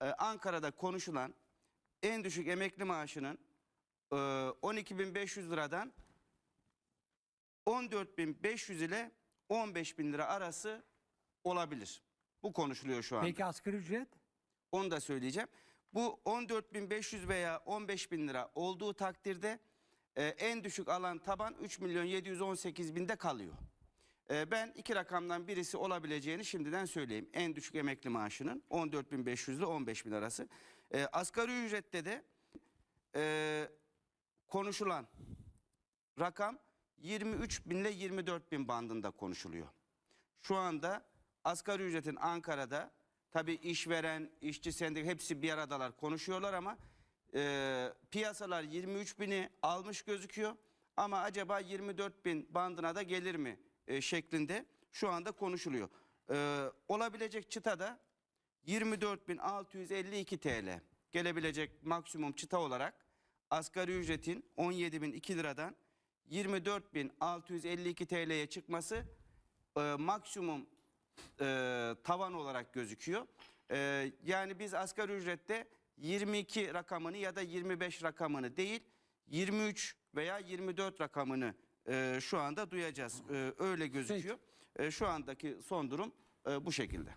e, Ankara'da konuşulan en düşük emekli maaşının e, 12.500 liradan 14.500 ile 15.000 lira arası olabilir. Bu konuşuluyor şu anda. Peki asgari ücret? Onu da söyleyeceğim. Bu 14.500 veya 15.000 lira olduğu takdirde e, en düşük alan taban 3 milyon 718 binde kalıyor. E, ben iki rakamdan birisi olabileceğini şimdiden söyleyeyim. En düşük emekli maaşının 14.500 ile 15.000 arası. E, asgari ücrette de e, konuşulan rakam 23 bin ile 24 bin bandında konuşuluyor. Şu anda asgari ücretin Ankara'da tabi işveren, işçi sendika hepsi bir aradalar konuşuyorlar ama e, piyasalar 23 bini almış gözüküyor. Ama acaba 24 bin bandına da gelir mi e, şeklinde şu anda konuşuluyor. E, olabilecek çıta da 24.652 TL gelebilecek maksimum çıta olarak asgari ücretin 17.002 liradan 24.652 TL'ye çıkması e, maksimum e, tavan olarak gözüküyor. E, yani biz asgari ücrette 22 rakamını ya da 25 rakamını değil 23 veya 24 rakamını e, şu anda duyacağız. E, öyle gözüküyor. E, şu andaki son durum e, bu şekilde.